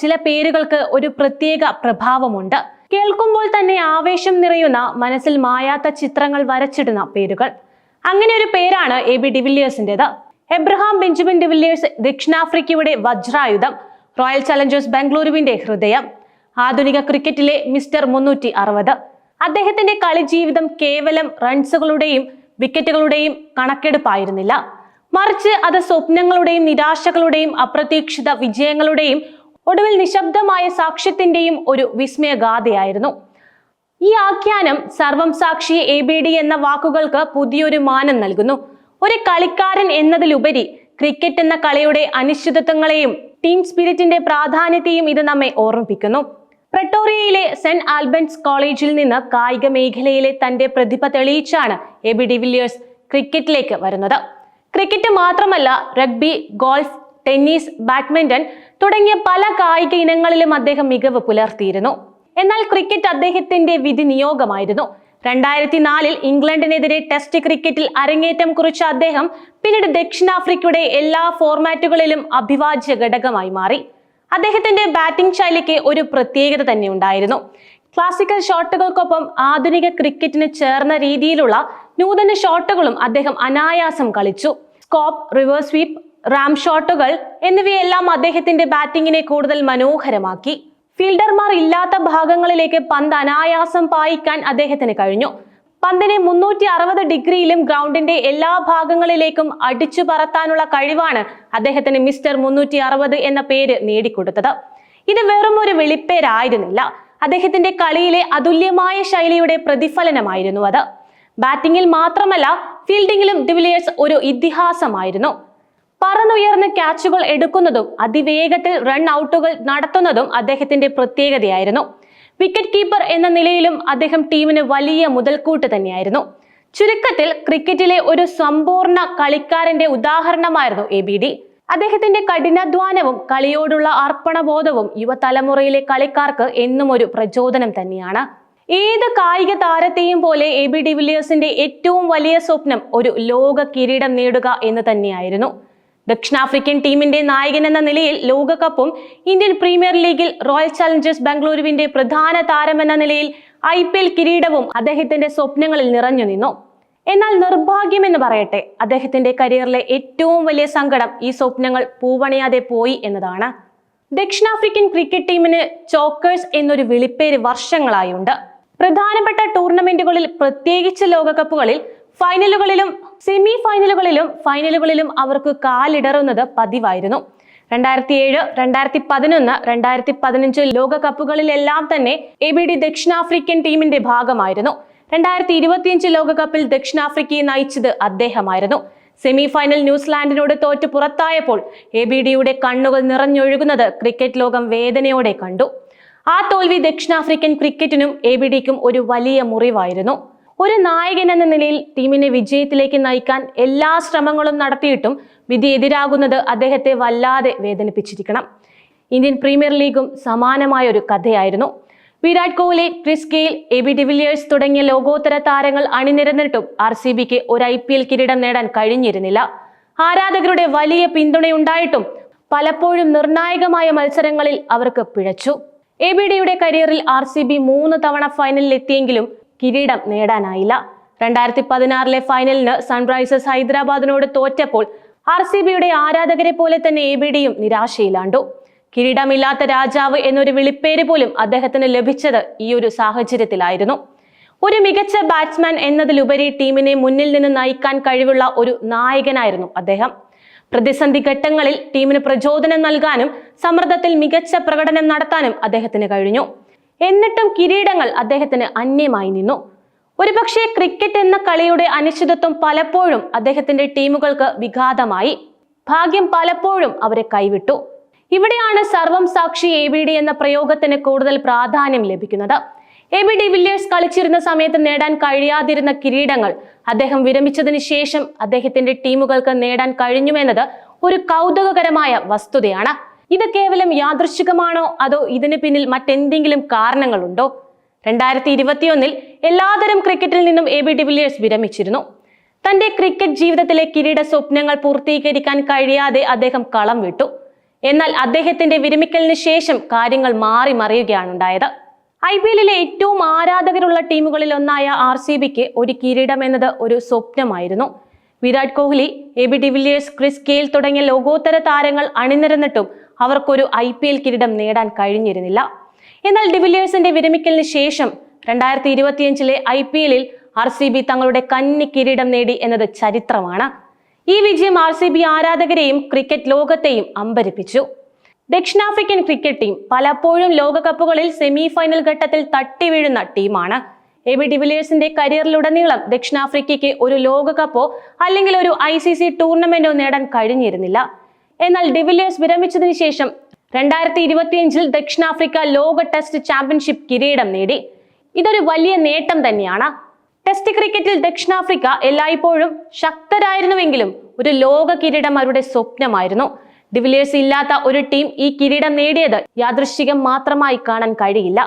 ചില പേരുകൾക്ക് ഒരു പ്രത്യേക പ്രഭാവമുണ്ട്. കേൾക്കുമ്പോൾ തന്നെ ആവേശം നിറയുന്ന മനസ്സിൽ മായാത്ത ചിത്രങ്ങൾ വരച്ചിടുന്ന പേരുകൾ. അങ്ങനെ ഒരു പേരാണ് എ ബി ഡിവില്ലിയേഴ്സിന്റെത്. എബ്രഹാം ബെഞ്ചമിൻ ഡിവില്ലിയേഴ്സ് ദക്ഷിണാഫ്രിക്കയുടെ വജ്രായുധം റോയൽ ചലഞ്ചേഴ്സ് ബംഗളൂരുവിന്റെ ഹൃദയം ആധുനിക ക്രിക്കറ്റിലെ മിസ്റ്റർ മുന്നൂറ്റി അറുപത് അദ്ദേഹത്തിന്റെ കളിജീവിതം കേവലം റൺസുകളുടെയും വിക്കറ്റുകളുടെയും കണക്കെടുപ്പായിരുന്നില്ല. മറിച്ച് അത് സ്വപ്നങ്ങളുടെയും നിരാശകളുടെയും അപ്രതീക്ഷിത വിജയങ്ങളുടെയും ഒടുവിൽ നിശബ്ദമായ സാക്ഷ്യത്തിന്റെയും ഒരു വിസ്മയഗാഥയായിരുന്നു. ഈ ആഖ്യാനം സർവം സാക്ഷി എ ബി ഡി എന്ന വാക്കുകൾക്ക് പുതിയൊരു മാനം നൽകുന്നു. ഒരു കളിക്കാരൻ എന്നതിലുപരി ക്രിക്കറ്റ് എന്ന കളിയുടെ അനിശ്ചിതത്വങ്ങളെയും ടീം സ്പിരിറ്റിന്റെ പ്രാധാന്യത്തെയും ഇത് നമ്മെ ഓർമ്മിപ്പിക്കുന്നു. പ്രട്ടോറിയയിലെ സെന്റ് ആൽബൻസ് കോളേജിൽ നിന്ന് കായിക മേഖലയിലെ തന്റെ പ്രതിഭ തെളിയിച്ചാണ് എ ബി ഡിവില്ലിയേഴ്സ് ക്രിക്കറ്റിലേക്ക് വരുന്നത്. ക്രിക്കറ്റ് മാത്രമല്ല റഗ്ബി ഗോൾഫ് ടെന്നീസ് ബാഡ്മിന്റൺ തുടങ്ങിയ പല കായിക ഇനങ്ങളിലും അദ്ദേഹം മികവ് പുലർത്തിയിരുന്നു. എന്നാൽ ക്രിക്കറ്റ് അദ്ദേഹത്തിന്റെ വിധി നിയോഗമായിരുന്നു. രണ്ടായിരത്തി നാലിൽ ഇംഗ്ലണ്ടിനെതിരെ ടെസ്റ്റ് ക്രിക്കറ്റിൽ അരങ്ങേറ്റം കുറിച്ച അദ്ദേഹം പിന്നീട് ദക്ഷിണാഫ്രിക്കയുടെ എല്ലാ ഫോർമാറ്റുകളിലും അഭിവാജ്യ ഘടകമായി മാറി. അദ്ദേഹത്തിന്റെ ബാറ്റിംഗ് ശൈലിക്ക് ഒരു പ്രത്യേകത തന്നെ ഉണ്ടായിരുന്നു. ക്ലാസിക്കൽ ഷോട്ടുകൾക്കൊപ്പം ആധുനിക ക്രിക്കറ്റിന് ചേർന്ന രീതിയിലുള്ള നൂതന ഷോട്ടുകളും അദ്ദേഹം അനായാസം കളിച്ചു. സ്കോപ്പ് റിവേഴ്സ് സ്വീപ്പ് റാം ഷോട്ടുകൾ എന്നിവയെല്ലാം അദ്ദേഹത്തിന്റെ ബാറ്റിംഗിനെ കൂടുതൽ മനോഹരമാക്കി. ഫീൽഡർമാർ ഇല്ലാത്ത ഭാഗങ്ങളിലേക്ക് പന്ത് അനായാസം പായിക്കാൻ അദ്ദേഹത്തിന് കഴിഞ്ഞു. പന്തിനെ മുന്നൂറ്റി അറുപത് ഡിഗ്രിയിലും ഗ്രൗണ്ടിന്റെ എല്ലാ ഭാഗങ്ങളിലേക്കും അടിച്ചു പറത്താനുള്ള കഴിവാണ് അദ്ദേഹത്തിന് മിസ്റ്റർ മുന്നൂറ്റി അറുപത് എന്ന പേര് നേടിക്കൊടുത്തത്. ഇത് വെറും ഒരു വെളിപ്പേരായിരുന്നില്ല. അദ്ദേഹത്തിന്റെ കളിയിലെ അതുല്യമായ ശൈലിയുടെ പ്രതിഫലനമായിരുന്നു അത്. ബാറ്റിംഗിൽ മാത്രമല്ല ഫീൽഡിംഗിലും ഡിവിലിയേഴ്സ് ഒരു ഇതിഹാസമായിരുന്നു. പറന്നുയർന്ന് ക്യാച്ചുകൾ എടുക്കുന്നതും അതിവേഗത്തിൽ റൺ ഔട്ടുകൾ നടത്തുന്നതും അദ്ദേഹത്തിന്റെ പ്രത്യേകതയായിരുന്നു. വിക്കറ്റ് കീപ്പർ എന്ന നിലയിലും അദ്ദേഹം ടീമിന് വലിയ മുതൽക്കൂട്ട് തന്നെയായിരുന്നു. ചുരുക്കത്തിൽ ക്രിക്കറ്റിലെ ഒരു സമ്പൂർണ കളിക്കാരന്റെ ഉദാഹരണമായിരുന്നു എ ബി ഡി അദ്ദേഹത്തിന്റെ കഠിനാധ്വാനവും കളിയോടുള്ള അർപ്പണബോധവും യുവതലമുറയിലെ കളിക്കാർക്ക് എന്നും ഒരു പ്രചോദനം തന്നെയാണ്. ഏത് കായിക താരത്തെയും പോലെ എ ബി ഡിവിലിയേഴ്സിന്റെ ഏറ്റവും വലിയ സ്വപ്നം ഒരു ലോക കിരീടം നേടുക എന്ന് തന്നെയായിരുന്നു. ദക്ഷിണാഫ്രിക്കൻ ടീമിന്റെ നായകൻ എന്ന നിലയിൽ ലോകകപ്പും ഇന്ത്യൻ പ്രീമിയർ ലീഗിൽ റോയൽ ചലഞ്ചേഴ്സ് ബംഗളൂരുവിന്റെ പ്രധാന താരം എന്ന നിലയിൽ ഐ പി എൽ കിരീടവും അദ്ദേഹത്തിന്റെ സ്വപ്നങ്ങളിൽ നിറഞ്ഞു നിന്നു. എന്നാൽ നിർഭാഗ്യമെന്ന് പറയട്ടെ അദ്ദേഹത്തിന്റെ കരിയറിലെ ഏറ്റവും വലിയ സങ്കടം ഈ സ്വപ്നങ്ങൾ പൂവണയാതെ പോയി എന്നതാണ്. ദക്ഷിണാഫ്രിക്കൻ ക്രിക്കറ്റ് ടീമിന് ചോക്കേഴ്സ് എന്നൊരു വിളിപ്പേര് വർഷങ്ങളായുണ്ട്. പ്രധാനപ്പെട്ട ടൂർണമെന്റുകളിൽ പ്രത്യേകിച്ച് ലോകകപ്പുകളിൽ ഫൈനലുകളിലും സെമി ഫൈനലുകളിലും ഫൈനലുകളിലും അവർക്ക് കാലിടറുന്നത് പതിവായിരുന്നു. രണ്ടായിരത്തി ഏഴ് രണ്ടായിരത്തി പതിനൊന്ന് രണ്ടായിരത്തി പതിനഞ്ച് ലോകകപ്പുകളിലെല്ലാം തന്നെ എ ബി ഡി ദക്ഷിണാഫ്രിക്കൻ ടീമിന്റെ ഭാഗമായിരുന്നു. രണ്ടായിരത്തി ഇരുപത്തിയഞ്ച് ലോകകപ്പിൽ ദക്ഷിണാഫ്രിക്കയെ നയിച്ചത് അദ്ദേഹമായിരുന്നു. സെമിഫൈനൽ ന്യൂസിലാൻഡിനോട് തോറ്റ് പുറത്തായപ്പോൾ എ ബി ഡിയുടെ കണ്ണുകൾ നിറഞ്ഞൊഴുകുന്നത് ക്രിക്കറ്റ് ലോകം വേദനയോടെ കണ്ടു. ആ തോൽവി ദക്ഷിണാഫ്രിക്കൻ ക്രിക്കറ്റിനും എ ബി ഡിക്കും ഒരു വലിയ മുറിവായിരുന്നു. ഒരു നായകൻ എന്ന നിലയിൽ ടീമിനെ വിജയത്തിലേക്ക് നയിക്കാൻ എല്ലാ ശ്രമങ്ങളും നടത്തിയിട്ടും വിധി എതിരാകുന്നത് അദ്ദേഹത്തെ വല്ലാതെ വേദനിപ്പിച്ചിരിക്കണം. ഇന്ത്യൻ പ്രീമിയർ ലീഗും സമാനമായ ഒരു കഥയായിരുന്നു. Virat Kohli Chris Gayle A B de Villiers തുടങ്ങിയ ലോകോത്തര താരങ്ങൾ അണിനിരന്നിട്ടും ആർ സി ബിക്ക് ഒരു ഐ പി എൽ കിരീടം നേടാൻ കഴിഞ്ഞിരുന്നില്ല. ആരാധകരുടെ വലിയ പിന്തുണയുണ്ടായിട്ടും പലപ്പോഴും നിർണായകമായ മത്സരങ്ങളിൽ അവർക്ക് പിഴച്ചു. എ ബി ഡിയുടെ കരിയറിൽ ആർ സി ബി മൂന്ന് തവണ ഫൈനലിൽ എത്തിയെങ്കിലും കിരീടം നേടാനായില്ല. രണ്ടായിരത്തി പതിനാറിലെ ഫൈനലിന് സൺറൈസേഴ്സ് ഹൈദരാബാദിനോട് തോറ്റപ്പോൾ ആർ സി ബിയുടെ ആരാധകരെ പോലെ തന്നെ എ ബി ഡിയും നിരാശയിലാണ്ടു. കിരീടമില്ലാത്ത രാജാവ് എന്നൊരു വിളിപ്പേര് പോലും അദ്ദേഹത്തിന് ലഭിച്ചത് ഈ ഒരു സാഹചര്യത്തിലായിരുന്നു. ഒരു മികച്ച ബാറ്റ്സ്മാൻ എന്നതിലുപരി ടീമിനെ മുന്നിൽ നിന്ന് നയിക്കാൻ കഴിവുള്ള ഒരു നായകനായിരുന്നു അദ്ദേഹം. പ്രതിസന്ധി ഘട്ടങ്ങളിൽ ടീമിന് പ്രചോദനം നൽകാനും സമ്മർദ്ദത്തിൽ മികച്ച പ്രകടനം നടത്താനും അദ്ദേഹത്തിന് കഴിഞ്ഞു. എന്നിട്ടും കിരീടങ്ങൾ അദ്ദേഹത്തിന് അന്യമായി നിന്നു. ഒരുപക്ഷെ ക്രിക്കറ്റ് എന്ന കളിയുടെ അനിശ്ചിതത്വം പലപ്പോഴും അദ്ദേഹത്തിന്റെ ടീമുകൾക്ക് വിഘാതമായി. ഭാഗ്യം പലപ്പോഴും അവരെ കൈവിട്ടു. ഇവിടെയാണ് സർവം സാക്ഷി എ ബി ഡി എന്ന പ്രയോഗത്തിന് കൂടുതൽ പ്രാധാന്യം ലഭിക്കുന്നത്. എ ബി ഡി വില്ലിയേഴ്സ് കളിച്ചിരുന്ന സമയത്ത് നേടാൻ കഴിയാതിരുന്ന കിരീടങ്ങൾ അദ്ദേഹം വിരമിച്ചതിന് ശേഷം അദ്ദേഹത്തിന്റെ ടീമുകൾക്ക് നേടാൻ കഴിഞ്ഞുവെന്നത് ഒരു കൗതുകകരമായ വസ്തുതയാണ്. ഇത് കേവലം യാദൃശ്ചികമാണോ? അതോ ഇതിന് പിന്നിൽ മറ്റെന്തെങ്കിലും കാരണങ്ങളുണ്ടോ? രണ്ടായിരത്തി ഇരുപത്തിയൊന്നിൽ എല്ലാതരം ക്രിക്കറ്റിൽ നിന്നും എ ബി ഡിവില്ലിയേഴ്സ് വിരമിച്ചിരുന്നു. തന്റെ ക്രിക്കറ്റ് ജീവിതത്തിലെ കിരീട സ്വപ്നങ്ങൾ പൂർത്തീകരിക്കാൻ കഴിയാതെ അദ്ദേഹം കളം വിട്ടു. എന്നാൽ അദ്ദേഹത്തിന്റെ വിരമിക്കലിന് ശേഷം കാര്യങ്ങൾ മാറി മറിയുകയാണ് ഉണ്ടായത്. ഐ പി എല്ലിലെ ഏറ്റവും ആരാധകരുള്ള ടീമുകളിൽ ഒന്നായ ആർ സി ബിക്ക് ഒരു കിരീടം എന്നത് ഒരു സ്വപ്നമായിരുന്നു. Virat Kohli A B de Villiers Chris Gayle തുടങ്ങിയ ലോകോത്തര താരങ്ങൾ അണിനിരന്നിട്ടും അവർക്കൊരു ഐ പി എൽ കിരീടം നേടാൻ കഴിഞ്ഞിരുന്നില്ല. എന്നാൽ ഡിവിലിയേഴ്സിന്റെ വിരമിക്കലിന് ശേഷം രണ്ടായിരത്തി ഇരുപത്തിയഞ്ചിലെ ഐ പി എല്ലിൽ ആർ സി ബി തങ്ങളുടെ കന്നി കിരീടം നേടി എന്നത് ചരിത്രമാണ്. ഈ വിജയം ആർ സി ബി ആരാധകരെയും ക്രിക്കറ്റ് ലോകത്തെയും അമ്പരിപ്പിച്ചു. ദക്ഷിണാഫ്രിക്കൻ ക്രിക്കറ്റ് ടീം പലപ്പോഴും ലോകകപ്പുകളിൽ സെമി ഫൈനൽ ഘട്ടത്തിൽ തട്ടി വീഴുന്ന ടീമാണ്. എ ബി ഡിവിലിയേഴ്സിന്റെ കരിയറിലുടനീളം ദക്ഷിണാഫ്രിക്കയ്ക്ക് ഒരു ലോകകപ്പോ അല്ലെങ്കിൽ ഒരു ഐ സി സി ടൂർണമെന്റോ നേടാൻ കഴിഞ്ഞിരുന്നില്ല. എന്നാൽ ഡിവിലിയേഴ്സ് വിരമിച്ചതിന് ശേഷം രണ്ടായിരത്തി ഇരുപത്തിയഞ്ചിൽ ദക്ഷിണാഫ്രിക്ക ലോക ടെസ്റ്റ് ചാമ്പ്യൻഷിപ്പ് കിരീടം നേടി. ഇതൊരു വലിയ നേട്ടം തന്നെയാണ്. ടെസ്റ്റ് ക്രിക്കറ്റിൽ ദക്ഷിണാഫ്രിക്ക എല്ലായ്പ്പോഴും ശക്തരായിരുന്നുവെങ്കിലും ഒരു ലോക കിരീടം അവരുടെ സ്വപ്നമായിരുന്നു. ഡിവിലിയേഴ്സ് ഇല്ലാത്ത ഒരു ടീം ഈ കിരീടം നേടിയത് യാദൃശ്ചികം മാത്രമായി കാണാൻ കഴിയില്ല.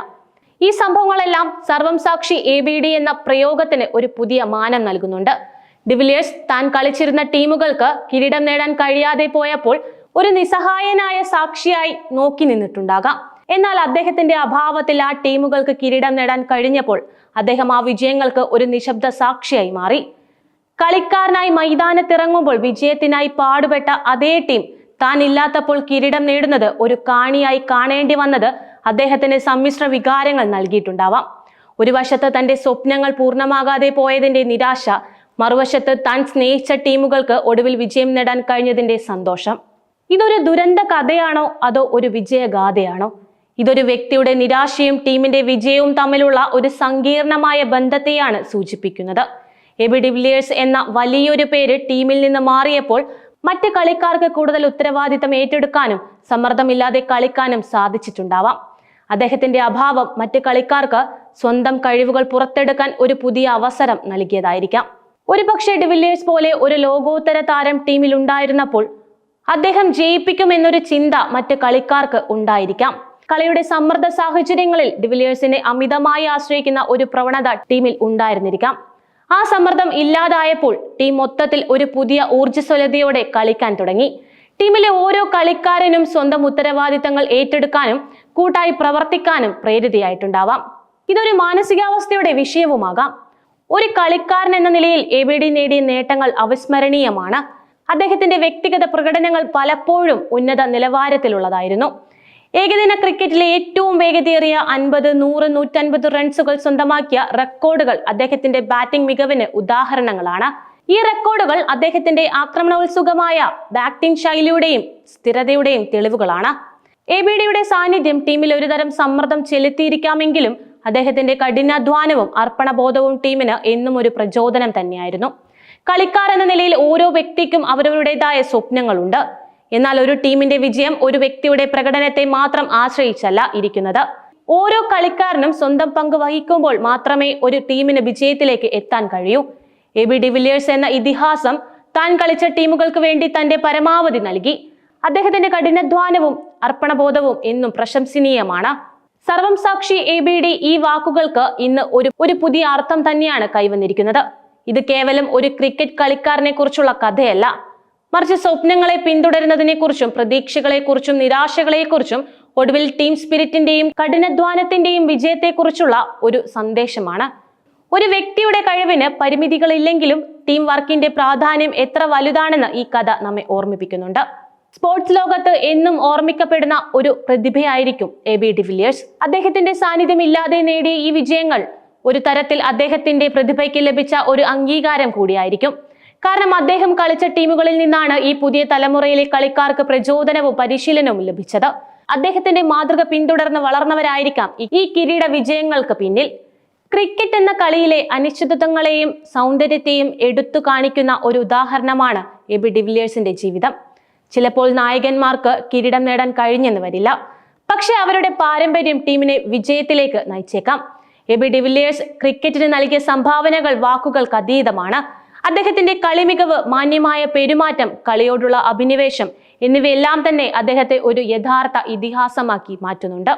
ഈ സംഭവങ്ങളെല്ലാം സർവം സാക്ഷി എ ബി ഡി എന്ന പ്രയോഗത്തിന് ഒരു പുതിയ മാനം നൽകുന്നുണ്ട്. ഡിവിലിയേഴ്സ് താൻ കളിച്ചിരുന്ന ടീമുകൾക്ക് കിരീടം നേടാൻ കഴിയാതെ പോയപ്പോൾ ഒരു നിസ്സഹായനായ സാക്ഷിയായി നോക്കി നിന്നിട്ടുണ്ടാകാം. എന്നാൽ അദ്ദേഹത്തിന്റെ അഭാവത്തിൽ ആ ടീമുകൾക്ക് കിരീടം നേടാൻ കഴിഞ്ഞപ്പോൾ അദ്ദേഹം ആ വിജയങ്ങൾക്ക് ഒരു നിശബ്ദ സാക്ഷിയായി മാറി. കളിക്കാരനായി മൈതാനത്തിറങ്ങുമ്പോൾ വിജയത്തിനായി പാടുപെട്ട അതേ ടീം താൻ ഇല്ലാത്തപ്പോൾ കിരീടം നേടുന്നത് ഒരു കാണിയായി കാണേണ്ടി വന്നത് അദ്ദേഹത്തിന് സമ്മിശ്ര വികാരങ്ങൾ നൽകിയിട്ടുണ്ടാവാം. ഒരു വശത്ത് തന്റെ സ്വപ്നങ്ങൾ പൂർണമാകാതെ പോയതിന്റെ നിരാശ മറുവശത്ത് താൻ സ്നേഹിച്ച ടീമുകൾക്ക് ഒടുവിൽ വിജയം നേടാൻ കഴിഞ്ഞതിന്റെ സന്തോഷം. ഇതൊരു ദുരന്ത കഥയാണോ? അതോ ഒരു വിജയഗാഥയാണോ? ഇതൊരു വ്യക്തിയുടെ നിരാശയും ടീമിന്റെ വിജയവും തമ്മിലുള്ള ഒരു സങ്കീർണമായ ബന്ധത്തെയാണ് സൂചിപ്പിക്കുന്നത്. എബി ഡിവിലിയേഴ്സ് എന്ന വലിയൊരു പേര് ടീമിൽ നിന്ന് മാറിയപ്പോൾ മറ്റ് കളിക്കാർക്ക് കൂടുതൽ ഉത്തരവാദിത്തം ഏറ്റെടുക്കാനും സമ്മർദ്ദമില്ലാതെ കളിക്കാനും സാധിച്ചിട്ടുണ്ടാവാം. അദ്ദേഹത്തിന്റെ അഭാവം മറ്റ് കളിക്കാർക്ക് സ്വന്തം കഴിവുകൾ പുറത്തെടുക്കാൻ ഒരു പുതിയ അവസരം നൽകിയതായിരിക്കാം. ഒരുപക്ഷെ ഡിവില്ലിയേഴ്സ് പോലെ ഒരു ലോകോത്തര താരം ടീമിൽ ഉണ്ടായിരുന്നപ്പോൾ അദ്ദേഹം ജയിപ്പിക്കുമെന്നൊരു ചിന്ത മറ്റ് കളിക്കാർക്ക് ഉണ്ടായിരിക്കാം. കളിയുടെ സമ്മർദ്ദ സാഹചര്യങ്ങളിൽ ഡിവിലിയേഴ്സിനെ അമിതമായി ആശ്രയിക്കുന്ന ഒരു പ്രവണത ടീമിൽ ഉണ്ടായിരുന്നിരിക്കാം. ആ സമ്മർദ്ദം ഇല്ലാതായപ്പോൾ ടീം മൊത്തത്തിൽ ഒരു പുതിയ ഊർജസ്വലതയോടെ കളിക്കാൻ തുടങ്ങി. ടീമിലെ ഓരോ കളിക്കാരനും സ്വന്തം ഉത്തരവാദിത്തങ്ങൾ ഏറ്റെടുക്കാനും കൂട്ടായി പ്രവർത്തിക്കാനും പ്രേരിതയായിട്ടുണ്ടാവാം. ഇതൊരു മാനസികാവസ്ഥയുടെ വിഷയവുമാകാം. ഒരു കളിക്കാരൻ എന്ന നിലയിൽ എ ബി ഡി നേടിയ നേട്ടങ്ങൾ അവിസ്മരണീയമാണ്. അദ്ദേഹത്തിന്റെ വ്യക്തിഗത പ്രകടനങ്ങൾ പലപ്പോഴും ഉന്നത നിലവാരത്തിലുള്ളതായിരുന്നു. ഏകദിന ക്രിക്കറ്റിലെ ഏറ്റവും വേഗതയേറിയ അൻപത് നൂറ് നൂറ്റൻപത് റൺസുകൾ സ്വന്തമാക്കിയ റെക്കോർഡുകൾ അദ്ദേഹത്തിന്റെ ബാറ്റിംഗ് മികവിന് ഉദാഹരണങ്ങളാണ്. ഈ റെക്കോർഡുകൾ അദ്ദേഹത്തിന്റെ ആക്രമണോത്സുകമായ ബാറ്റിംഗ് ശൈലിയുടെയും സ്ഥിരതയുടെയും തെളിവുകളാണ്. എ ബി ഡിയുടെ സാന്നിധ്യം ടീമിൽ ഒരുതരം സമ്മർദ്ദം ചെലുത്തിയിരിക്കാമെങ്കിലും അദ്ദേഹത്തിന്റെ കഠിനാധ്വാനവും അർപ്പണബോധവും ടീമിന് എന്നും ഒരു പ്രചോദനം തന്നെയായിരുന്നു. കളിക്കാർ എന്ന നിലയിൽ ഓരോ വ്യക്തിക്കും അവരവരുടേതായ സ്വപ്നങ്ങളുണ്ട്. എന്നാൽ ഒരു ടീമിന്റെ വിജയം ഒരു വ്യക്തിയുടെ പ്രകടനത്തെ മാത്രം ആശ്രയിച്ചല്ല ഇരിക്കുന്നത്. ഓരോ കളിക്കാരനും സ്വന്തം പങ്ക് വഹിക്കുമ്പോൾ മാത്രമേ ഒരു ടീമിന് വിജയത്തിലേക്ക് എത്താൻ കഴിയൂ. എ ബി ഡിവിലിയേഴ്സ് എന്ന ഇതിഹാസം താൻ കളിച്ച ടീമുകൾക്ക് വേണ്ടി തന്റെ പരമാവധി നൽകി. അദ്ദേഹത്തിന്റെ കഠിനാധ്വാനവും അർപ്പണബോധവും എന്നും പ്രശംസനീയമാണ്. സർവം സാക്ഷി എ ബി ഡി ഈ വാക്കുകൾക്ക് ഇന്ന് ഒരു ഒരു പുതിയ അർത്ഥം തന്നെയാണ് കൈവന്നിരിക്കുന്നത്. ഇത് കേവലം ഒരു ക്രിക്കറ്റ് കളിക്കാരനെ കുറിച്ചുള്ള കഥയല്ല. മറിച്ച് സ്വപ്നങ്ങളെ പിന്തുടരുന്നതിനെക്കുറിച്ചും പ്രതീക്ഷകളെക്കുറിച്ചും നിരാശകളെക്കുറിച്ചും ഒടുവിൽ ടീം സ്പിരിറ്റിന്റെയും കഠിനാധ്വാനത്തിന്റെയും വിജയത്തെക്കുറിച്ചുള്ള ഒരു സന്ദേശമാണ്. ഒരു വ്യക്തിയുടെ കഴിവിന് പരിമിതികളില്ലെങ്കിലും ടീം വർക്കിന്റെ പ്രാധാന്യം എത്ര വലുതാണെന്ന് ഈ കഥ നമ്മെ ഓർമ്മിപ്പിക്കുന്നുണ്ട്. സ്പോർട്സ് ലോകത്ത് എന്നും ഓർമ്മിക്കപ്പെടുന്ന ഒരു പ്രതിഭയായിരിക്കും എ ബി ഡിവിലിയേഴ്സ് അദ്ദേഹത്തിന്റെ സാന്നിധ്യം ഇല്ലാതെ നേടിയ ഈ വിജയങ്ങൾ ഒരു തരത്തിൽ അദ്ദേഹത്തിന്റെ പ്രതിഭയ്ക്ക് ലഭിച്ച ഒരു അംഗീകാരം കൂടിയായിരിക്കും. കാരണം അദ്ദേഹം കളിച്ച ടീമുകളിൽ നിന്നാണ് ഈ പുതിയ തലമുറയിലെ കളിക്കാർക്ക് പ്രചോദനവും പരിശീലനവും ലഭിച്ചത്. അദ്ദേഹത്തിന്റെ മാതൃക പിന്തുടർന്ന് വളർന്നവരായിരിക്കാം ഈ- കിരീട വിജയങ്ങൾക്ക് പിന്നിൽ. ക്രിക്കറ്റ് എന്ന കളിയിലെ അനിശ്ചിതത്വങ്ങളെയും സൗന്ദര്യത്തെയും എടുത്തു കാണിക്കുന്ന ഒരു ഉദാഹരണമാണ് എ ബി ഡിവിലിയേഴ്സിന്റെ ജീവിതം. ചിലപ്പോൾ നായകന്മാർക്ക് കിരീടം നേടാൻ കഴിഞ്ഞെന്ന് വരില്ല. പക്ഷെ അവരുടെ പാരമ്പര്യം ടീമിനെ വിജയത്തിലേക്ക് നയിച്ചേക്കാം. എബി ബി ഡിവിലിയേഴ്സ് ക്രിക്കറ്റിന് നൽകിയ സംഭാവനകൾ വാക്കുകൾക്ക് അതീതമാണ്. അദ്ദേഹത്തിന്റെ കളിമികവ് മാന്യമായ പെരുമാറ്റം കളിയോടുള്ള അഭിനിവേശം എന്നിവയെല്ലാം തന്നെ അദ്ദേഹത്തെ ഒരു യഥാർത്ഥ ഇതിഹാസമാക്കി മാറ്റുന്നുണ്ട്.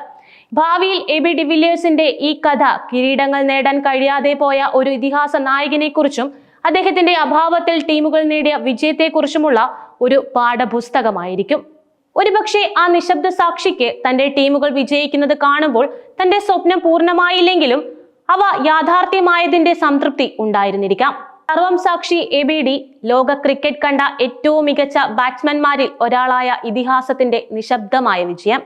ഭാവിയിൽ എബി ബി ഡിവിലിയേഴ്സിന്റെ ഈ കഥ കിരീടങ്ങൾ നേടാൻ കഴിയാതെ പോയ ഒരു ഇതിഹാസ നായകനെ കുറിച്ചും അദ്ദേഹത്തിന്റെ അഭാവത്തിൽ ടീമുകൾ നേടിയ വിജയത്തെക്കുറിച്ചുമുള്ള ഒരു പാഠപുസ്തകമായിരിക്കും. ഒരുപക്ഷെ ആ നിശബ്ദ സാക്ഷിക്ക് തന്റെ ടീമുകൾ വിജയിക്കുന്നത് കാണുമ്പോൾ തന്റെ സ്വപ്നം പൂർണമായില്ലെങ്കിലും അവ യാഥാർത്ഥ്യമായതിന്റെ സംതൃപ്തി ഉണ്ടായിരുന്നിരിക്കാം. സർവം സാക്ഷി എ ബി ഡി ലോക ക്രിക്കറ്റ് കണ്ട ഏറ്റവും മികച്ച ബാറ്റ്സ്മാൻമാരിൽ ഒരാളായ ഇതിഹാസത്തിന്റെ നിശബ്ദമായ വിജയം.